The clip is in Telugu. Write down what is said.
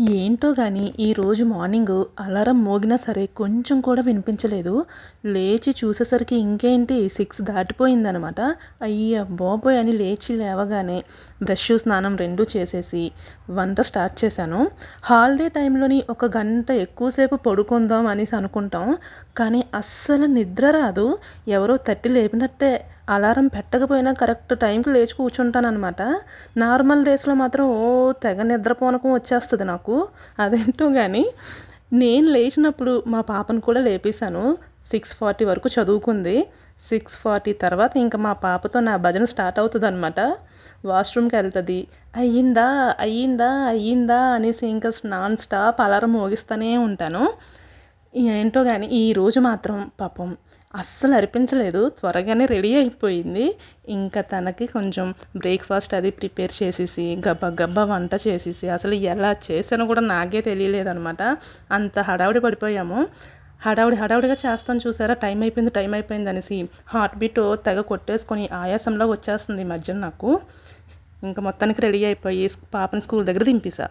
ఏంటో కానీ ఈరోజు మార్నింగ్ అలారం మోగినా సరే కొంచెం కూడా వినిపించలేదు. లేచి చూసేసరికి ఇంకేంటి? సిక్స్ దాటిపోయిందనమాట. అయ్య బాబోయ్ అని లేచి లేవగానే బ్రష్ స్నానం రెండు చేసేసి వంట స్టార్ట్ చేశాను. హాలిడే టైంలోని ఒక గంట ఎక్కువసేపు పడుకుందాం అనేసి అనుకుంటాం. కానీ అస్సలు నిద్ర రాదు. ఎవరో తట్టి లేపినట్టే అలారం పెట్టకపోయినా కరెక్ట్ టైంకి లేచి కూర్చుంటాను అనమాట నార్మల్ డేస్లో మాత్రం ఓ తెగ నిద్రపోనకం వచ్చేస్తుంది నాకు. అదేంటో కానీ నేను లేచినప్పుడు మా పాపను కూడా లేపేశాను. సిక్స్ ఫార్టీ వరకు చదువుకుంది. సిక్స్ ఫార్టీ తర్వాత ఇంకా మా పాపతో నా భజన స్టార్ట్ అవుతుంది అనమాట వాష్రూమ్కి వెళ్తుంది. అయ్యిందా? అయ్యిందా? అయ్యిందా? అనేసి ఇంకా నాన్ స్టాప్ అలారం మోగిస్తూనే ఉంటాను. ఏంటో కానీ ఈరోజు మాత్రం పాపం అస్సలు అనిపించలేదు. త్వరగానే రెడీ అయిపోయింది. ఇంకా తనకి కొంచెం బ్రేక్ఫాస్ట్ అది ప్రిపేర్ చేసేసి గబ్బా గబ్బా వంట చేసేసి అసలు ఎలా చేసానో కూడా నాకే తెలియలేదనమాట అంత హడావుడి పడిపోయాము. హడావుడి హడావుడిగా చేస్తాను చూసారా? టైం అయిపోయింది టైం అయిపోయింది అనేసి హార్ట్ బీట్ తెగ కొట్టేసుకొని ఆయాసంలో వచ్చేస్తుంది ఈ మధ్యన నాకు. ఇంకా మొత్తానికి రెడీ అయిపోయి పాపని స్కూల్ దగ్గర దింపేసా.